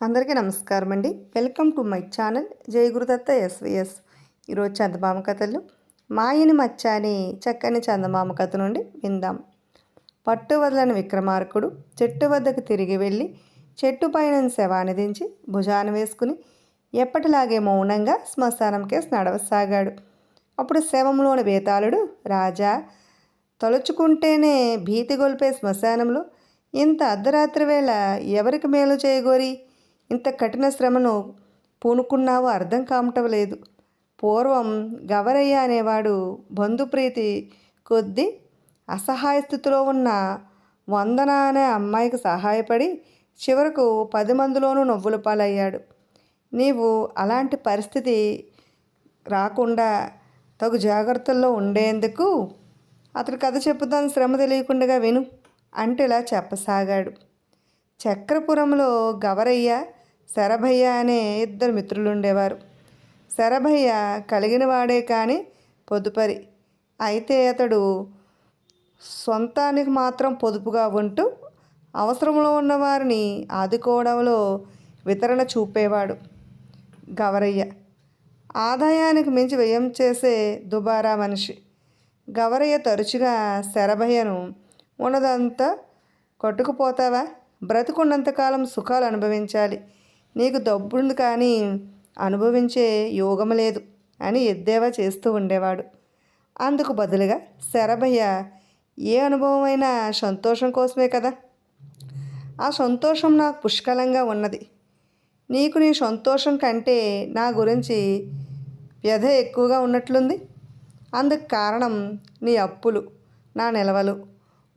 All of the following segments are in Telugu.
అందరికీ నమస్కారం అండి welcome to my channel Jaya Gurudatta SVS. ఈరోజు చందమామ కథలు. మాయని మచ్చాని చక్కని చందమామ కథ నుండి విందాం. పట్టు వదలని విక్రమార్కుడు చెట్టు వద్దకు తిరిగి వెళ్ళి చెట్టు పైన శవాన్ని దించి భుజాన వేసుకుని ఎప్పటిలాగే మౌనంగా శ్మశానం కేసు నడవసాగాడు. అప్పుడు శవంలోని బేతాళుడు రాజా తలుచుకుంటేనే భీతి గొల్పే శ్మశానంలో ఇంత అర్ధరాత్రి వేళ ఎవరికి మేలు చేయగోరి? ఇంత కఠిన శ్రమను పూనుకున్నావో అర్థం కావటం లేదు. పూర్వం గవరయ్య అనేవాడు బంధుప్రీతి కొద్దీ అసహాయ స్థితిలో ఉన్న వందన అనే అమ్మాయికి సహాయపడి చివరకు పది మందిలోనూ నవ్వుల పాలయ్యాడు. నీవు అలాంటి పరిస్థితి రాకుండా తగు జాగ్రత్తల్లో ఉండేందుకు అతడు కథ చెప్పుతాను శ్రమ తెలియకుండా విను అంటే ఇలా చెప్పసాగాడు. చక్రపురంలో గవరయ్య శరభయ్య అనే ఇద్దరు మిత్రులు ఉండేవారు శరభయ్య కలిగిన వాడే కానీ పొదుపరి. అయితే అతడు సొంతానికి మాత్రం పొదుపుగా ఉంటూ అవసరంలో ఉన్నవారిని ఆదుకోవడంలో వితరణ చూపేవాడు గవరయ్య. ఆదాయానికి మించి వ్యయం చేసే దుబారా మనిషి. గవరయ్య తరచుగా శరభయ్యను ఉన్నదంతా కొట్టుకుపోతావా? బ్రతుకున్నంతకాలం సుఖాలు అనుభవించాలి. నీకు డబ్బుంది కానీ అనుభవించే యోగం లేదు అని ఎద్దేవా చేస్తూ ఉండేవాడు. అందుకు బదులుగా శరభయ్య ఏ అనుభవం అయినా సంతోషం కోసమే కదా? ఆ సంతోషం నాకు పుష్కలంగా ఉన్నది. నీకు నీ సంతోషం కంటే నా గురించి వ్యధ ఎక్కువగా ఉన్నట్లుంది. అందుకు కారణం నీ అప్పులు నా నిలవలు.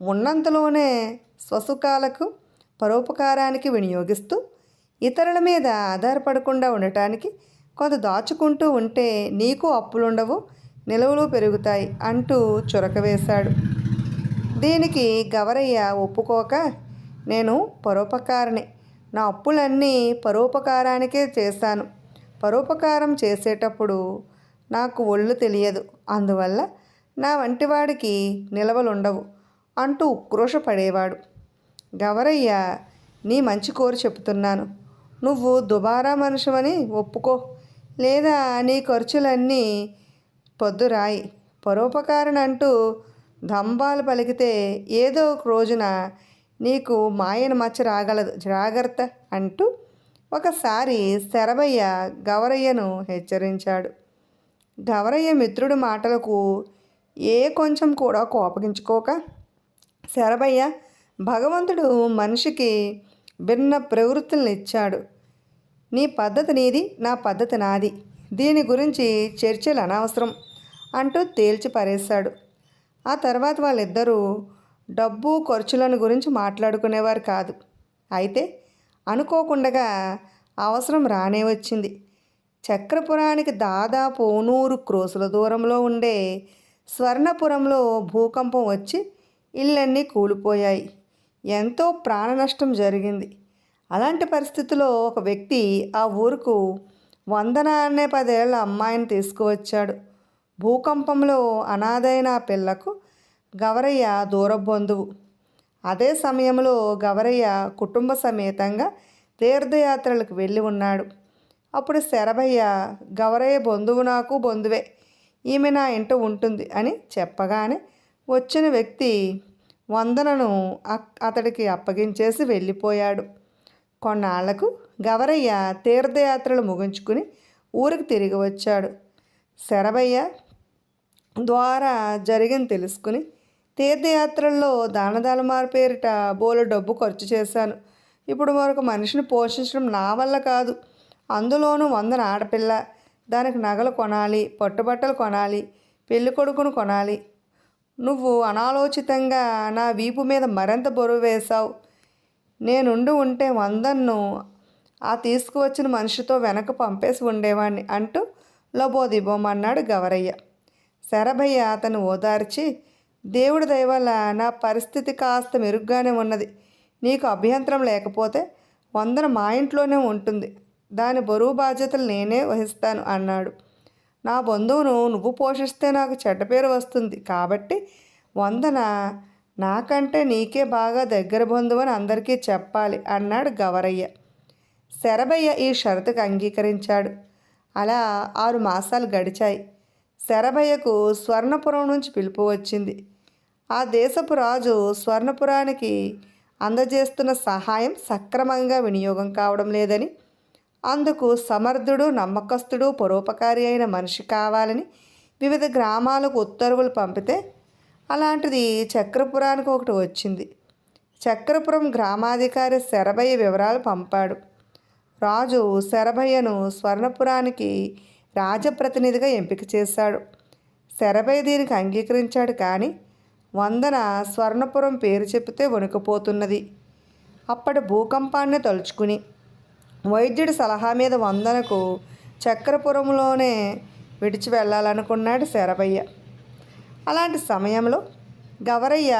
ఉన్నంతలోనే స్వసుఖాలకు పరోపకారానికి వినియోగిస్తూ ఇతరుల మీద ఆధారపడకుండా ఉండటానికి కొంత దాచుకుంటూ ఉంటే నీకు అప్పులుండవు నిలువలు పెరుగుతాయి అంటూ చురక వేశాడు. దీనికి గవరయ్య ఒప్పుకోక నేను పరోపకారిని. నా అప్పులన్నీ పరోపకారానికే చేశాను. పరోపకారం చేసేటప్పుడు నాకు ఒళ్ళు తెలియదు. అందువల్ల నా వంటివాడికి నిలవలుండవు అంటూ ఉక్రోషపడేవాడు. గవరయ్య నీ మంచి కోరి చెప్తున్నాను నువ్వు దుబారా మనుషువని ఒప్పుకో. లేదా నీ ఖర్చులన్నీ పొద్దురాయి పరోపకారణ అంటూ దంబాలు పలికితే ఏదో ఒక రోజున నీకు మాయన మచ్చ రాగలదు. జాగ్రత్త అంటూ ఒకసారి శరభయ్య గవరయ్యను హెచ్చరించాడు. గవరయ్య మిత్రుడి మాటలకు ఏ కొంచెం కూడా కోపగించుకోక శరభయ్య భగవంతుడు మనిషికి భిన్న ప్రవృత్తులను ఇచ్చాడు నీ పద్ధతి నీది నా పద్ధతి నాది. దీని గురించి చర్చలు అనవసరం అంటూ తేల్చి పారేశాడు. ఆ తర్వాత వాళ్ళిద్దరూ డబ్బు ఖర్చులను గురించి మాట్లాడుకునేవారు కాదు. అయితే అనుకోకుండా అవసరం రానే వచ్చింది. చక్రపురానికి దాదాపు నూరు క్రోసుల దూరంలో ఉండే స్వర్ణపురంలో భూకంపం వచ్చి ఇళ్ళన్నీ కూలిపోయాయి. ఎంతో ప్రాణ నష్టం జరిగింది. అలాంటి పరిస్థితిలో ఒక వ్యక్తి ఆ ఊరుకు వందన అనే పదేళ్ళ అమ్మాయిని తీసుకువచ్చాడు. భూకంపంలో అనాథైన పిల్లకు గవరయ్య దూర బంధువు అదే సమయంలో గవరయ్య కుటుంబ సమేతంగా తీర్థయాత్రలకు వెళ్ళి ఉన్నాడు. అప్పుడు శరభయ్య గవరయ్య బంధువు నాకు బంధువే. ఈమె నా ఇంట ఉంటుంది అని చెప్పగానే వచ్చిన వ్యక్తి వందనను అతడికి అప్పగించేసి వెళ్ళిపోయాడు. కొన్నాళ్ళకు గవరయ్య తీర్థయాత్రలు ముగించుకుని ఊరికి తిరిగి వచ్చాడు. శరభయ్య ద్వారా జరిగింది తెలుసుకుని తీర్థయాత్రల్లో దానదానమార్ పేరిట బోలు డబ్బు ఖర్చు చేశాను. ఇప్పుడు మరొక మనిషిని పోషించడం నా వల్ల కాదు. అందులోనూ వందన ఆడపిల్ల. దానికి నగలు కొనాలి పట్టుబట్టలు కొనాలి పెళ్ళి కొడుకును కొనాలి. నువ్వు అనాలోచితంగా నా వీపు మీద మరింత బరువు వేశావు. నేనుండి ఉంటే వందన్ను ఆ తీసుకువచ్చిన మనిషితో వెనక పంపేసి ఉండేవాడిని అంటూ లబోదిబోమన్నాడు గవరయ్య. శరభయ్య అతను ఓదార్చి దేవుడి దయవల్ల నా పరిస్థితి కాస్త మెరుగ్గానే ఉన్నది. నీకు అభ్యంతరం లేకపోతే వందన మా ఇంట్లోనే ఉంటుంది. దాని బరువు బాధ్యతలు నేనే వహిస్తాను అన్నాడు. నా బంధువును నువ్వు పోషిస్తే నాకు చెడ్డ పేరు వస్తుంది. కాబట్టి వందన నాకంటే నీకే బాగా దగ్గర బంధువు అని అందరికీ చెప్పాలి అన్నాడు గవరయ్య. శరభయ్య ఈ షరతుకు అంగీకరించాడు. అలా ఆరు మాసాలు గడిచాయి. శరభయ్యకు స్వర్ణపురం నుంచి పిలుపు వచ్చింది. ఆ దేశపు రాజు స్వర్ణపురానికి అందజేస్తున్న సహాయం సక్రమంగా వినియోగం కావడం లేదని అందుకు సమర్థుడు నమ్మకస్తుడు పరోపకారి అయిన మనిషి కావాలని వివిధ గ్రామాలకు ఉత్తర్వులు పంపితే అలాంటిది చక్రపురానికి ఒకటి వచ్చింది. చక్రపురం గ్రామాధికారి శరభయ్య వివరాలు పంపాడు. రాజు శరభయ్యను స్వర్ణపురానికి రాజప్రతినిధిగా ఎంపిక చేశాడు. శరభయ్య దీనికి అంగీకరించాడు కానీ వందన స్వర్ణపురం పేరు చెప్తే వణుకుపోతున్నది. అప్పటి భూకంపాన్ని తలుచుకుని వైద్యుడి సలహా మీద వందనకు చక్రపురంలోనే విడిచి వెళ్ళాలనుకున్నాడు శరభయ్య. అలాంటి సమయంలో గవరయ్య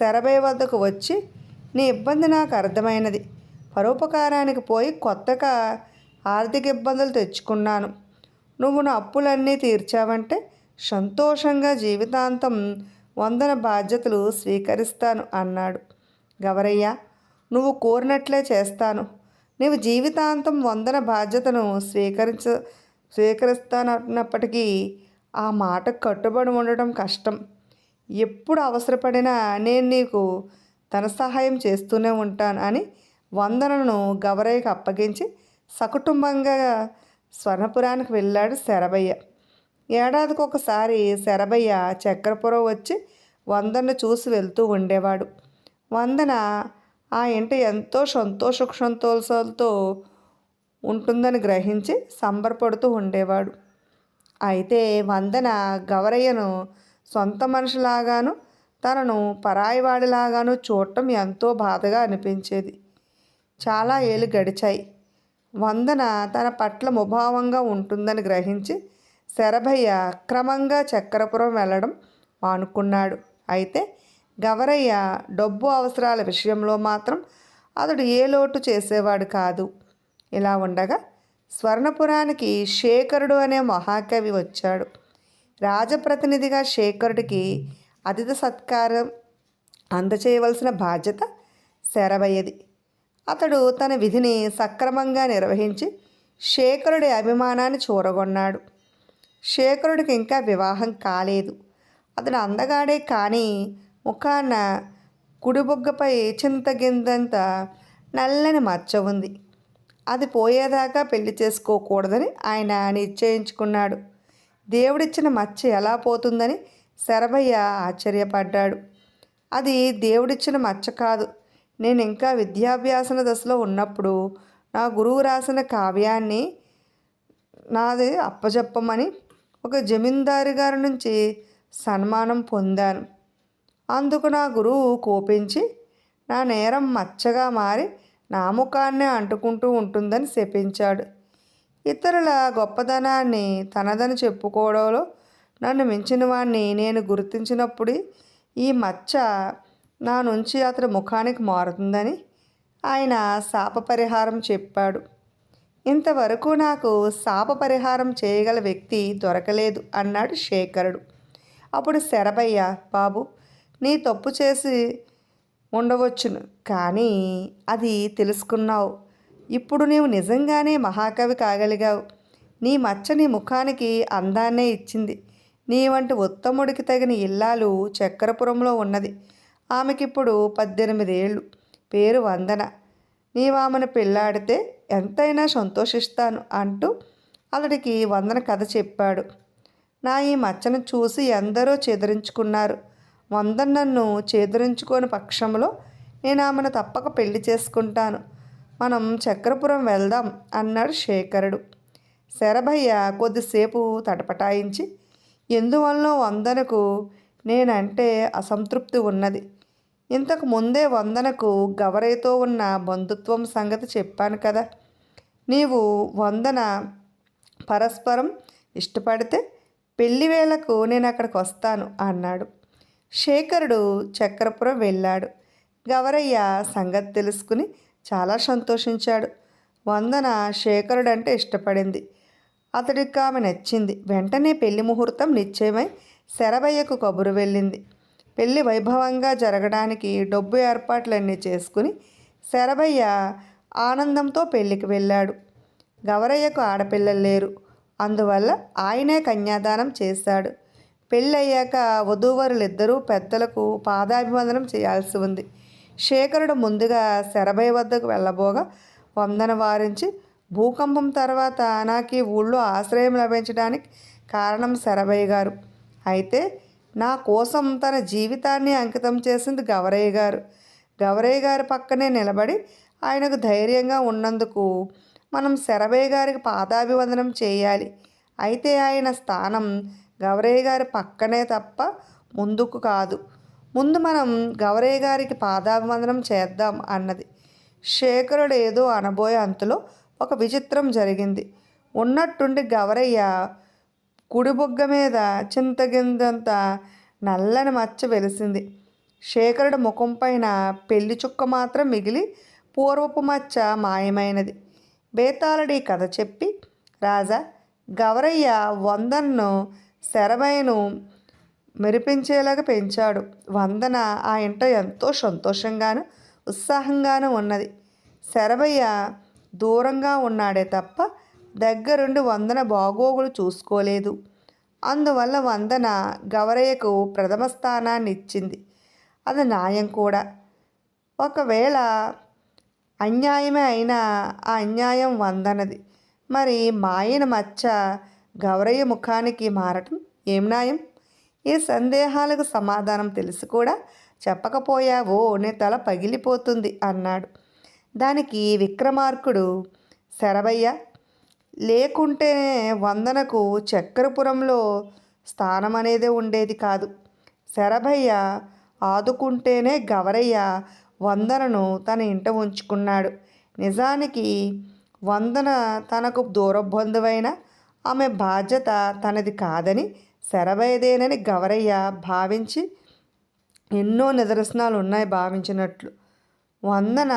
శరభయ్య వద్దకు వచ్చి నీ ఇబ్బంది నాకు అర్థమైనది. పరోపకారానికి పోయి కొత్తగా ఆర్థిక ఇబ్బందులు తెచ్చుకున్నాను. నువ్వు నా అప్పులన్నీ తీర్చావంటే సంతోషంగా జీవితాంతం వందన బాధ్యతలు స్వీకరిస్తాను అన్నాడు. గవరయ్య నువ్వు కోరినట్లే చేస్తాను. నీవు జీవితాంతం వందన బాధ్యతను స్వీకరించ స్వీకరిస్తానన్నప్పటికీ ఆ మాట కట్టుబడి ఉండడం కష్టం. ఎప్పుడు అవసరపడినా నేను నీకు ధన సహాయం చేస్తూనే ఉంటాను అని వందనను గవరయ్యకు అప్పగించి సకుటుంబంగా స్వర్ణపురానికి వెళ్ళాడు శరభయ్య. ఏడాదికి ఒకసారి శరభయ్య చక్రపురం వచ్చి వందను చూసి వెళ్తూ ఉండేవాడు. వందన ఆ ఇంట ఎంతో సంతోష సంతోషాలతో ఉంటుందని గ్రహించి సంబరపడుతూ ఉండేవాడు. అయితే వందన గవరయ్యను సొంత మనిషిలాగాను తనను పరాయివాడిలాగాను చూడటం ఎంతో బాధగా అనిపించేది. చాలా ఏళ్ళు గడిచాయి. వందన తన పట్ల ముభావంగా ఉంటుందని గ్రహించి శరభయ్య క్రమంగా చక్రపురం వెళ్ళడం మానుకున్నాడు. అయితే గవరయ్య డబ్బు అవసరాల విషయంలో మాత్రం అతడు ఏ లోటు చేసేవాడు కాదు. ఇలా ఉండగా స్వర్ణపురానికి శేఖరుడు అనే మహాకవి వచ్చాడు. రాజప్రతినిధిగా శేఖరుడికి అతిథి సత్కారం అందచేయవలసిన బాధ్యత శరభయ్యది అతడు తన విధిని సక్రమంగా నిర్వహించి శేఖరుడి అభిమానాన్ని చూరగొన్నాడు. శేఖరుడికి ఇంకా వివాహం కాలేదు. అతడు అందగాడే కానీ ముఖాన కుడిబొగ్గపై చింతగిందంత నల్లని మచ్చ ఉంది. అది పోయేదాకా పెళ్ళి చేసుకోకూడదని ఆయన నిశ్చయించుకున్నాడు. దేవుడిచ్చిన మచ్చ ఎలా పోతుందని శరభయ్య ఆశ్చర్యపడ్డాడు. అది దేవుడిచ్చిన మచ్చ కాదు. నేను ఇంకా విద్యాభ్యాసన దశలో ఉన్నప్పుడు నా గురువు రాసిన కావ్యాన్ని నాది అప్పచెప్పమని ఒక జమీందారు గారి నుంచి సన్మానం పొందాను. అందుకు నా గురువు కోపించి నా నేరం మచ్చగా మారి నా ముఖాన్నే అంటుకుంటూ ఉంటుందని శపించాడు. ఇతరుల గొప్పదనాన్ని తనదని చెప్పుకోవడంలో నన్ను మించిన వాణ్ణి నేను గుర్తించినప్పుడు ఈ మచ్చ నా నుంచి అతని ముఖానికి మారుతుందని ఆయన శాప పరిహారం చెప్పాడు. ఇంతవరకు నాకు శాప పరిహారం చేయగల వ్యక్తి దొరకలేదు అన్నాడు శేఖరుడు. అప్పుడు శరభయ్య బాబు నీ తప్పు చేసి ఉండవచ్చును. కానీ అది తెలుసుకున్నావు. ఇప్పుడు నీవు నిజంగానే మహాకవి కాగలిగావు. నీ మచ్చ నీ ముఖానికి అందాన్నే ఇచ్చింది. నీ వంటి ఉత్తముడికి తగిన ఇల్లాలు చక్రపురంలో ఉన్నది. ఆమెకిప్పుడు పద్దెనిమిదేళ్ళు పేరు వందన. నీవామను పెళ్ళాడితే ఎంతైనా సంతోషిస్తాను అంటూ అతడికి వందన కథ చెప్పాడు. నా ఈ మచ్చను చూసి ఎందరో చెదిరించుకున్నారు. వందన్ నన్ను చేదురించుకోని పక్షంలో నేను ఆమెను తప్పక పెళ్ళి చేసుకుంటాను. మనం చక్రపురం వెళ్దాం అన్నాడు శేఖరుడు. శరభయ్య కొద్దిసేపు తటపటాయించి ఎందువల్ల వందనకు? నేనంటే అసంతృప్తి ఉన్నది. ఇంతకు ముందే వందనకు గవరైతో ఉన్న బంధుత్వం సంగతి చెప్పాను కదా. నీవు వందన పరస్పరం ఇష్టపడితే పెళ్ళి వేళకు నేను అక్కడికి వస్తాను అన్నాడు. శేఖరుడు చక్రపురం వెళ్ళాడు. గవరయ్య సంగతి తెలుసుకుని చాలా సంతోషించాడు. వందన శేఖరుడు అంటే ఇష్టపడింది. అతడికి ఆమె నచ్చింది. వెంటనే పెళ్ళి ముహూర్తం నిశ్చయమై శరభయ్యకు కబురు వెళ్ళింది. పెళ్ళి వైభవంగా జరగడానికి డబ్బు ఏర్పాట్లన్నీ చేసుకుని శరభయ్య ఆనందంతో పెళ్ళికి వెళ్ళాడు. గవరయ్యకు ఆడపిల్లలు లేరు. అందువల్ల ఆయనే కన్యాదానం చేశాడు. పెళ్ళయ్యాక వధూవరులిద్దరూ పెద్దలకు పాదాభివందనం చేయాల్సి ఉంది. శేఖరుడు ముందుగా శరభై వద్దకు వెళ్ళబోగా వందన వారించి భూకంపం తర్వాత నాకు ఈ ఊళ్ళో ఆశ్రయం లభించడానికి కారణం శరభయ్య గారు. అయితే నా కోసం తన జీవితాన్ని అంకితం చేసింది గవరయ్య గారు. గవరయ్య గారి పక్కనే నిలబడి ఆయనకు ధైర్యంగా ఉన్నందుకు మనం శరభయ్య గారికి పాదాభివందనం చేయాలి. అయితే ఆయన స్థానం గవరయ్య గారి పక్కనే తప్ప ముందుకు కాదు. ముందు మనం గవరయ్య గారికి పాదాభివందనం చేద్దాం అన్నది. శేఖరుడు ఏదో అనబోయే అంతలో ఒక విచిత్రం జరిగింది. ఉన్నట్టుండి గవరయ్య కుడి బుగ్గ మీద చింతగిందంత నల్లని మచ్చ వెలిసింది. శేఖరుడు ముఖం పైన పెళ్ళి చుక్క మాత్రం మిగిలి పూర్వపు మచ్చ మాయమైనది. బేతాళుడి కథ చెప్పి రాజా గవరయ్య వందన్ను శరభయ్యను మెరిపించేలాగా పెంచాడు. వందన ఆ ఇంట ఎంతో సంతోషంగాను ఉత్సాహంగాను ఉన్నది. శరభయ్య దూరంగా ఉన్నాడే తప్ప దగ్గరుండి వందన బాగోగులు చూసుకోలేదు. అందువల్ల వందన గవరయ్యకు ప్రథమ స్థానాన్ని ఇచ్చింది అది న్యాయం కూడా. ఒకవేళ అన్యాయమే అయినా ఆ అన్యాయం వందనది. మరి మాయన మచ్చ గౌరయ్య ముఖానికి మారటం ఏం న్యాయం? ఈ సందేహాలకు సమాధానం తెలిసి కూడా చెప్పకపోయావో నీ తల పగిలిపోతుంది అన్నాడు. దానికి విక్రమార్కుడు శరభయ్య లేకుంటేనే వందనకు చక్రపురంలో స్థానం అనేది ఉండేది కాదు. శరభయ్య ఆదుకుంటేనే గవరయ్య వందనను తన ఇంట ఉంచుకున్నాడు. నిజానికి వందన తనకు దూరబంధువైన ఆమె బాధ్యత తనది కాదని శరభయ్యదేనని గవరయ్య భావించి ఎన్నో నిదర్శనాలు ఉన్నాయి భావించినట్లు. వందన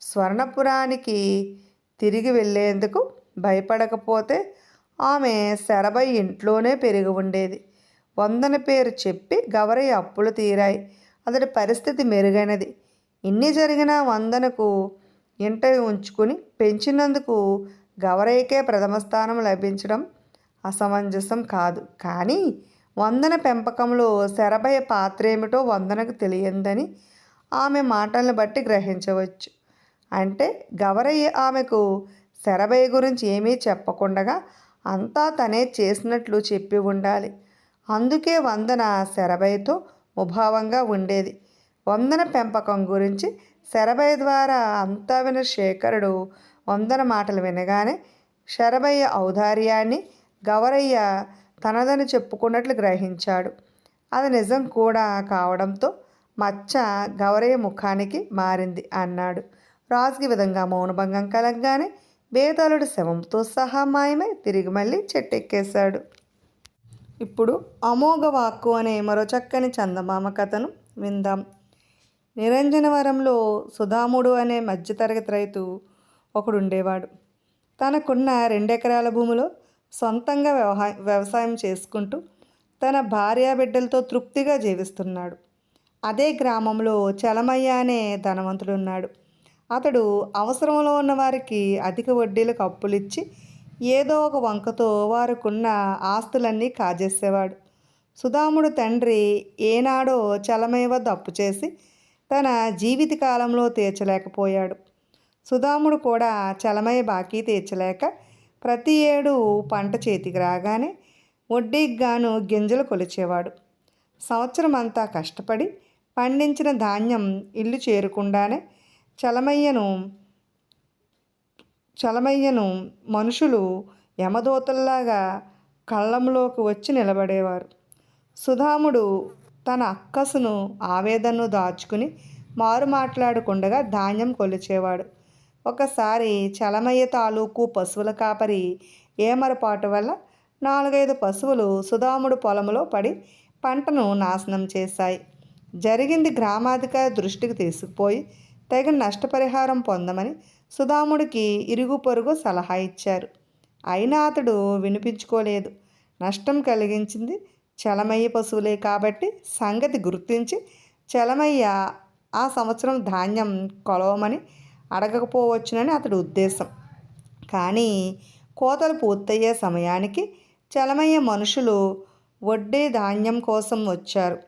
స్వర్ణపురానికి తిరిగి వెళ్ళేందుకు భయపడకపోతే ఆమె శరభయ్య ఇంట్లోనే పెరిగి ఉండేది. వందన పేరు చెప్పి గవరయ్య అప్పులు తీరాయి. అతడి పరిస్థితి మెరుగైనది. ఇన్ని జరిగినా వందనకు ఇంట ఉంచుకుని పెంచినందుకు గవరయ్యకే ప్రథమ స్థానం లభించడం అసమంజసం కాదు. కానీ వందన పెంపకంలో శరభయ్య పాత్ర ఏమిటో వందనకు తెలియందని ఆమె మాటలను బట్టి గ్రహించవచ్చు. అంటే గవరయ్య ఆమెకు శరభయ్య గురించి ఏమీ చెప్పకుండగా అంతా తనే చేసినట్లు చెప్పి ఉండాలి. అందుకే వందన శరభయ్యతో ముభావంగా ఉండేది. వందన పెంపకం గురించి శరభయ్య ద్వారా అంతా విన శేఖరుడు వందన మాటలు వినగానే శరభయ్య ఔదార్యాన్ని గవరయ్య తనదని చెప్పుకున్నట్లు గ్రహించాడు. అది నిజం కూడా కావడంతో మచ్చ గవరయ్య ముఖానికి మారింది అన్నాడు. రాజుకి విధంగా మౌనభంగం కలగగానే బేతాళుడు శవంతో సహా మాయమై తిరిగి మళ్ళీ చెట్టెక్కేశాడు. ఇప్పుడు అమోఘ వాక్కు అనే మరో చక్కని చందమామ కథను విందాం. నిరంజనవరంలో సుధాముడు అనే మధ్యతరగతి రైతు ఒకడు ఉండేవాడు తనకున్న రెండెకరాల భూమిలో సొంతంగా వ్యవహా వ్యవసాయం చేసుకుంటూ తన భార్యా బిడ్డలతో తృప్తిగా జీవిస్తున్నాడు. అదే గ్రామంలో చలమయ్య అనే ధనవంతుడు ఉన్నాడు అతడు అవసరంలో ఉన్న వారికి అధిక వడ్డీలకు అప్పులిచ్చి ఏదో ఒక వంకతో వారికున్న ఆస్తులన్నీ కాజేసేవాడు. సుధాముడు తండ్రి ఏనాడో చలమయ్య వద్ద అప్పు చేసి తన జీవిత కాలంలో తీర్చలేకపోయాడు. సుధాముడు కూడా చలమయ్య బాకీ తీర్చలేక ప్రతి ఏడు పంట చేతికి రాగానే వడ్డీకి గాను గింజలు కొలిచేవాడు. సంవత్సరం అంతా కష్టపడి పండించిన ధాన్యం ఇల్లు చేరకుండానే చలమయ్యను చలమయ్యను మనుషులు యమదూతల్లాగా కళ్ళంలోకి వచ్చి నిలబడేవారు. సుధాముడు తన అక్కసును ఆవేదనను దాచుకుని మారు మాట్లాడకుండగా ధాన్యం కొలిచేవాడు. ఒకసారి చలమయ్య తాలూకు పశువుల కాపరి ఏమరపాటు వల్ల నాలుగైదు పశువులు సుధాముడు పొలంలో పడి పంటను నాశనం చేశాయి. జరిగింది గ్రామాధికారి దృష్టికి తీసుకుపోయి తగిన నష్టపరిహారం పొందమని సుధాముడికి ఇరుగు పొరుగు సలహా ఇచ్చారు. అయినా అతడు వినిపించుకోలేదు. నష్టం కలిగించింది చలమయ్య పశువులే కాబట్టి సంగతి గుర్తించి చలమయ్య ఆ సంవత్సరం ధాన్యం కొలవమని అడగకపోవచ్చునని అతడి ఉద్దేశం. కానీ కోతలు పూర్తయ్యే సమయానికి చలమయ్య మనుషులు వడ్డీ ధాన్యం కోసం వచ్చారు.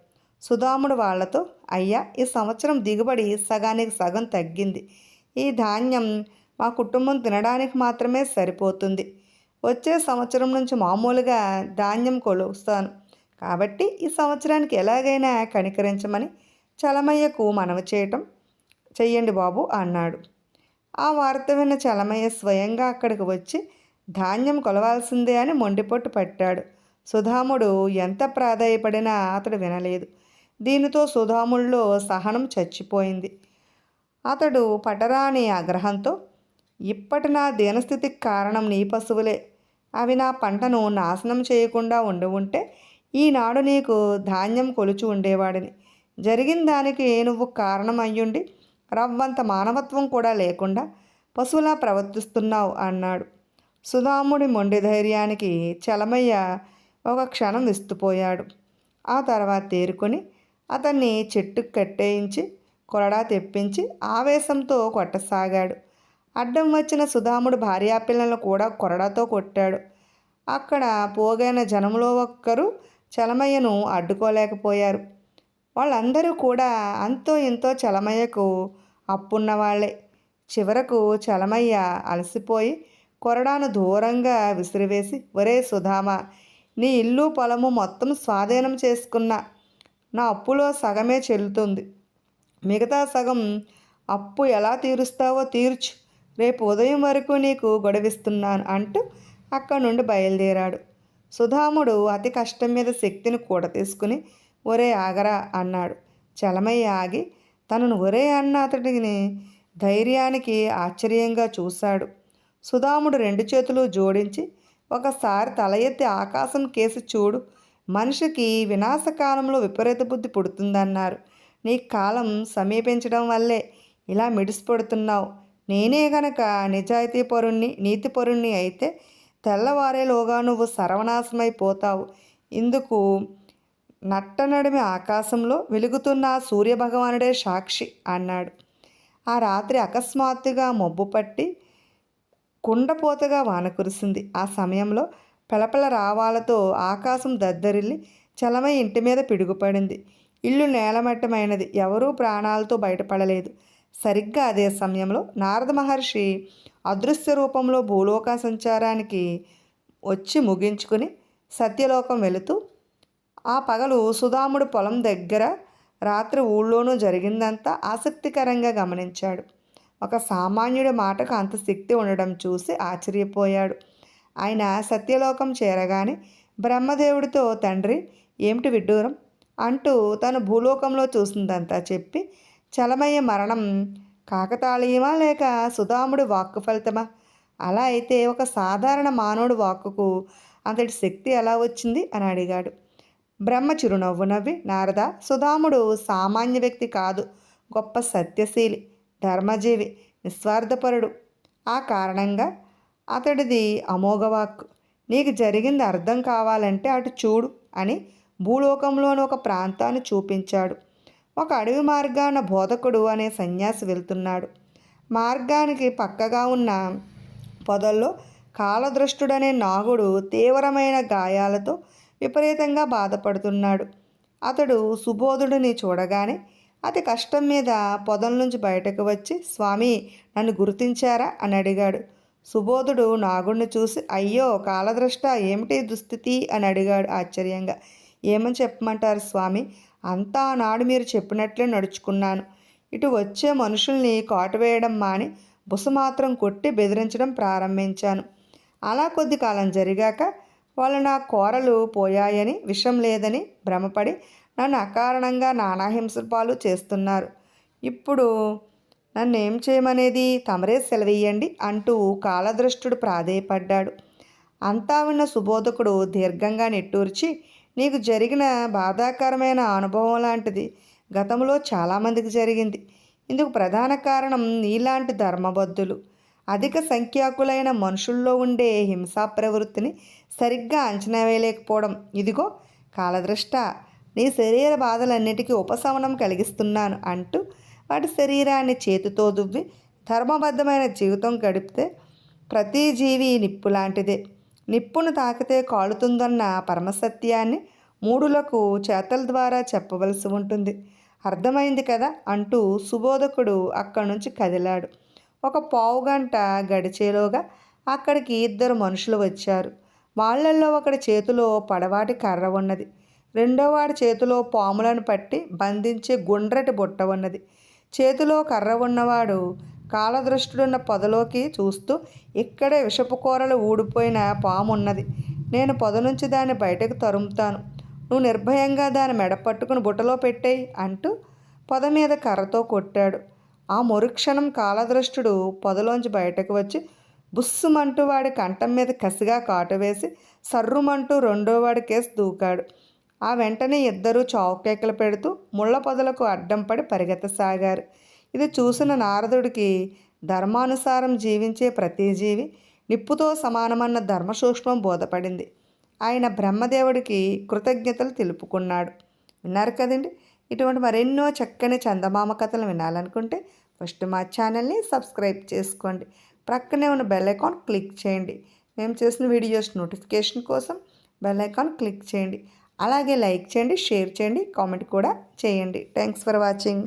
సుధాముడు వాళ్ళతో అయ్యా ఈ సంవత్సరం దిగుబడి సగానికి సగం తగ్గింది. ఈ ధాన్యం మా కుటుంబం తినడానికి మాత్రమే సరిపోతుంది. వచ్చే సంవత్సరం నుంచి మామూలుగా ధాన్యం కొలుస్తాను. కాబట్టి ఈ సంవత్సరానికి ఎలాగైనా కనికరించమని చలమయ్యకు మనవి చేయటం చెయ్యండి బాబు అన్నాడు. ఆ వార్త విన్న చలమయ్య స్వయంగా అక్కడికి వచ్చి ధాన్యం కొలవాల్సిందే అని మొండిపొట్టు పట్టాడు. సుధాముడు ఎంత ప్రాధాయపడినా అతడు వినలేదు. దీనితో సుధాముల్లో సహనం చచ్చిపోయింది. అతడు పటరాని ఆగ్రహంతో ఇప్పటి నా దీనస్థితికి కారణం నీ పశువులే. అవి నా పంటను నాశనం చేయకుండా ఉండి ఉంటే ఈనాడు నీకు ధాన్యం కొలుచు ఉండేవాడిని. జరిగిన దానికి నువ్వు కారణం అయ్యుండి రవ్వంత మానవత్వం కూడా లేకుండా పశువులా ప్రవర్తిస్తున్నావు అన్నాడు. సుధాముడి మొండి ధైర్యానికి చలమయ్య ఒక క్షణం విస్తుపోయాడు. ఆ తర్వాత తేరుకొని అతన్ని చెట్టుకు కట్టేయించి కొరడా తెప్పించి ఆవేశంతో కొట్టసాగాడు. అడ్డం వచ్చిన సుధాముడు భార్యాపిల్లలను కూడా కొరడాతో కొట్టాడు. అక్కడ పోగైన జనంలో ఒక్కరు చలమయ్యను అడ్డుకోలేకపోయారు. వాళ్ళందరూ కూడా అంతో ఇంతో చలమయ్యకు అప్పున్న వాళ్ళే. చివరకు చలమయ్య అలసిపోయి కొరడాను దూరంగా విసిరివేసి ఒరే సుధామ నీ ఇల్లు పొలము మొత్తం స్వాధీనం చేసుకున్న. నా అప్పులో సగమే చెల్లుతుంది. మిగతా సగం అప్పు ఎలా తీరుస్తావో తీర్చు. రేపు ఉదయం వరకు నీకు గొడవిస్తున్నాను అంటూ అక్కడి నుండి బయలుదేరాడు. సుధాముడు అతి కష్టం మీద శక్తిని కూడ తీసుకుని ఒరే ఆగరా అన్నాడు. చలమయ్య ఆగి తనను ఒరే అన్న అతడిని ధైర్యానికి ఆశ్చర్యంగా చూశాడు. సుధాముడు రెండు చేతులు జోడించి ఒకసారి తల ఎత్తి ఆకాశం కేసి చూడు మనిషికి వినాశకాలంలో విపరీత బుద్ధి పుడుతుందన్నారు. నీ కాలం సమీపించడం వల్లే ఇలా మిడిసిపడుతున్నావు. నేనే గనక నిజాయితీ పరుణ్ణి నీతి పరుణ్ణి అయితే తెల్లవారేలోగా నువ్వు సర్వనాశమైపోతావు ఇందుకు నట్టనడిమి ఆకాశంలో వెలుగుతున్న సూర్యభగవానుడే సాక్షి అన్నాడు. ఆ రాత్రి అకస్మాత్తుగా మబ్బు పట్టి కుండపోతగా వాన కురిసింది. ఆ సమయంలో పెలపెల రావాలతో ఆకాశం దద్దరిల్లి చలమై ఇంటి మీద పిడుగుపడింది. ఇల్లు నేలమట్టమైనది. ఎవరూ ప్రాణాలతో బయటపడలేదు. సరిగ్గా అదే సమయంలో నారద మహర్షి అదృశ్య రూపంలో భూలోక సంచారానికి వచ్చి ముగించుకుని సత్యలోకం వెళుతూ ఆ పగలు సుధాముడు పొలం దగ్గర రాత్రి ఊళ్ళోనూ జరిగిందంతా ఆసక్తికరంగా గమనించాడు. ఒక సామాన్యుడి మాటకు అంత శక్తి ఉండడం చూసి ఆశ్చర్యపోయాడు. ఆయన సత్యలోకం చేరగానే బ్రహ్మదేవుడితో తండ్రి ఏమిటి విడ్డూరం అంటూ తను భూలోకంలో చూసిందంతా చెప్పి చలమయ్య మరణం కాకతాళీయమా లేక సుధాముడి వాక్కు ఫలితమా అలా అయితే ఒక సాధారణ మానవుడి వాక్కుకు అంతటి శక్తి ఎలా వచ్చింది అని అడిగాడు. బ్రహ్మ చిరునవ్వు నవ్వి నారద సుధాముడు సామాన్య వ్యక్తి కాదు గొప్ప సత్యశీలి ధర్మజీవి నిస్వార్థపరుడు. ఆ కారణంగా అతడిది అమోఘవాక్ నీకు జరిగింది అర్థం కావాలంటే అటు చూడు అని భూలోకంలోని ఒక ప్రాంతాన్ని చూపించాడు. ఒక అడవి మార్గాన బోధకుడు అనే సన్యాసి వెళ్తున్నాడు. మార్గానికి పక్కగా ఉన్న పొదల్లో కాలదృష్టుడనే నాగుడు తీవ్రమైన గాయాలతో విపరీతంగా బాధపడుతున్నాడు. అతడు సుబోధుడిని చూడగానే అతి కష్టం మీద పొదల నుంచి బయటకు వచ్చి స్వామి నన్ను గుర్తించారా? అని అడిగాడు. సుబోధుడు నాగుణ్ణి చూసి అయ్యో కాలద్రష్ట ఏమిటి దుస్థితి? అని అడిగాడు ఆశ్చర్యంగా. ఏమని చెప్పమంటారు స్వామి? అంతా నాడు మీరు చెప్పినట్లే నడుచుకున్నాను. ఇటు వచ్చే మనుషుల్ని కాటువేయడం మాని బుస మాత్రం కొట్టి బెదిరించడం ప్రారంభించాను. అలా కొద్ది కాలం జరిగాక వాళ్ళు నా కోరలు పోయాయని విషం లేదని భ్రమపడి నన్ను అకారణంగా నానాహింస పాలు చేస్తున్నారు. ఇప్పుడు నన్ను ఏం చేయమనేది తమరే సెలవేయండి అంటూ కాలదృష్టుడు ప్రాధేయపడ్డాడు. అంతా ఉన్న సుబోధకుడు దీర్ఘంగా నిట్టూర్చి నీకు జరిగిన బాధాకరమైన అనుభవం లాంటిది గతంలో చాలామందికి జరిగింది. ఇందుకు ప్రధాన కారణం నీలాంటి ధర్మబద్ధులు. అధిక సంఖ్యాకులైన మనుషుల్లో ఉండే హింసా ప్రవృత్తిని సరిగ్గా అంచనా వేయలేకపోవడం. ఇదిగో కాలదృష్ట నీ శరీర బాధలన్నిటికీ ఉపశమనం కలిగిస్తున్నాను అంటూ వాటి శరీరాన్ని చేతితో దువ్వి ధర్మబద్ధమైన జీవితం గడిపితే ప్రతి జీవి నిప్పు లాంటిదే. నిప్పును తాకితే కాలుతుందన్న పరమసత్యాన్ని మూడులకు చేతల ద్వారా చెప్పవలసి ఉంటుంది. అర్థమైంది కదా అంటూ సుబోధకుడు అక్కడి నుంచి కదిలాడు. ఒక పావు గంట గడిచేలోగా అక్కడికి ఇద్దరు మనుషులు వచ్చారు. వాళ్ళల్లో ఒకడి చేతిలో పడవాటి కర్ర ఉన్నది. రెండోవాడి చేతిలో పాములను పట్టి బంధించే గుండ్రటి బుట్ట ఉన్నది. చేతిలో కర్ర ఉన్నవాడు కాలదృష్టుడున్న పొదలోకి చూస్తూ ఇక్కడే విషపు కూరలు ఊడిపోయిన పాము ఉన్నది నేను పొద నుంచి దాన్ని బయటకు తరుముతాను. నువ్వు నిర్భయంగా దాని మెడ పట్టుకుని బుట్టలో పెట్టేయి అంటూ పొద మీద కర్రతో కొట్టాడు. ఆ మరుక్షణం కాలదృష్టుడు పొదలోంచి బయటకు వచ్చి బుస్సుమంటూ వాడి కంఠం మీద కసిగా కాటు వేసి సర్రుమంటూ రెండో వాడి కేసు దూకాడు. ఆ వెంటనే ఇద్దరూ చౌకేకలు పెడుతూ ముళ్ళ పొదలకు అడ్డం పడి పరిగెత్తసాగారు. ఇది చూసిన నారదుడికి ధర్మానుసారం జీవించే ప్రతి జీవి నిప్పుతో సమానమన్న ధర్మసూక్ష్మం బోధపడింది. ఆయన బ్రహ్మదేవుడికి కృతజ్ఞతలు తెలుపుకున్నాడు. విన్నారు కదండి? ఇటువంటి మరెన్నో చక్కని చందమామ కథలు వినాలనుకుంటే ఫస్ట్ మా ఛానల్ని సబ్స్క్రైబ్ చేసుకోండి. ప్రక్కనే ఉన్న బెల్ ఐకాన్ క్లిక్ చేయండి. మేము చేసిన వీడియోస్ నోటిఫికేషన్ కోసం బెల్ ఐకాన్ క్లిక్ చేయండి. అలాగే లైక్ చేయండి షేర్ చేయండి కామెంట్ కూడా చేయండి. Thanks for watching.